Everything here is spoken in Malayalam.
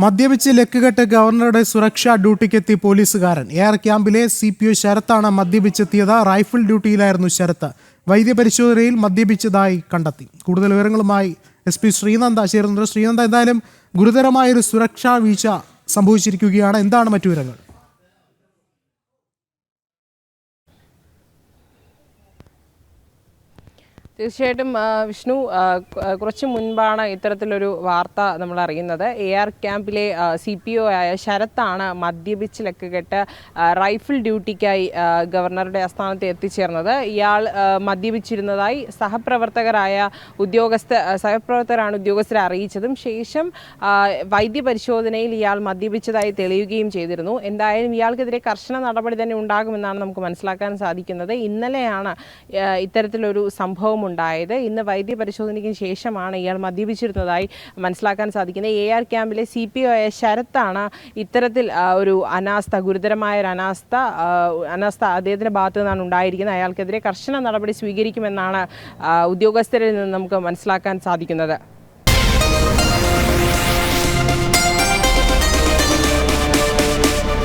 മദ്യപിച്ച് ലക്കുകെട്ട് ഗവർണറുടെ സുരക്ഷാ ഡ്യൂട്ടിക്കെത്തി പോലീസുകാരൻ. എയർ ക്യാമ്പിലെ സി പി ഒ ശരത്താണ് മദ്യപിച്ചെത്തിയത്. റൈഫിൾ ഡ്യൂട്ടിയിലായിരുന്നു ശരത്ത്. വൈദ്യപരിശോധനയിൽ മദ്യപിച്ചതായി കണ്ടെത്തി. കൂടുതൽ വിവരങ്ങളുമായി എസ് പി ശ്രീനന്ദ ചേരുന്നുണ്ട്. ശ്രീനന്ദ എന്തായാലും ഗുരുതരമായൊരു സുരക്ഷാ വീഴ്ച സംഭവിച്ചിരിക്കുകയാണ്. എന്താണ് മറ്റു വിവരങ്ങൾ? തീർച്ചയായിട്ടും വിഷ്ണു കുറച്ച് മുൻപാണ് ഇത്തരത്തിലൊരു വാർത്ത നമ്മൾ അറിയുന്നത്. എ ആർ ക്യാമ്പിലെ സി പി ഒ ആയ ശരത്താണ് മദ്യപിച്ച് ലക്കുകെട്ട് കെട്ട് റൈഫിൾ ഡ്യൂട്ടിക്കായി ഗവർണറുടെ ആസ്ഥാനത്ത് എത്തിച്ചേർന്നത്. ഇയാൾ മദ്യപിച്ചിരുന്നതായി സഹപ്രവർത്തകരായ ഉദ്യോഗസ്ഥ സഹപ്രവർത്തകരാണ് ഉദ്യോഗസ്ഥരെ അറിയിച്ചതും ശേഷം വൈദ്യപരിശോധനയിൽ ഇയാൾ മദ്യപിച്ചതായി തെളിയുകയും ചെയ്തിരുന്നു. എന്തായാലും ഇയാൾക്കെതിരെ കർശന നടപടി തന്നെ ഉണ്ടാകുമെന്നാണ് നമുക്ക് മനസ്സിലാക്കാൻ സാധിക്കുന്നത്. ഇന്നലെയാണ് ഇത്തരത്തിലൊരു സംഭവം ഉണ്ടായത് ഇന്ന് വൈദ്യ പരിശോധനയ്ക്ക് ശേഷമാണ് ഇയാൾ മദ്യപിച്ചിരുന്നതായി മനസ്സിലാക്കാൻ സാധിക്കുന്നത്. എ ആർ ക്യാമ്പിലെ സി പി ഒ ആയ ശരത്താണ് ഇത്തരത്തിൽ ഒരു അനാസ്ഥ ഗുരുതരമായ ഒരു അനാസ്ഥ അനാസ്ഥ അദ്ദേഹത്തിന്റെ ഭാഗത്തു നിന്നാണ് ഉണ്ടായിരിക്കുന്നത്. അയാൾക്കെതിരെ കർശന നടപടി സ്വീകരിക്കുമെന്നാണ് ഉദ്യോഗസ്ഥരിൽ നിന്ന് നമുക്ക് മനസ്സിലാക്കാൻ സാധിക്കുന്നത്.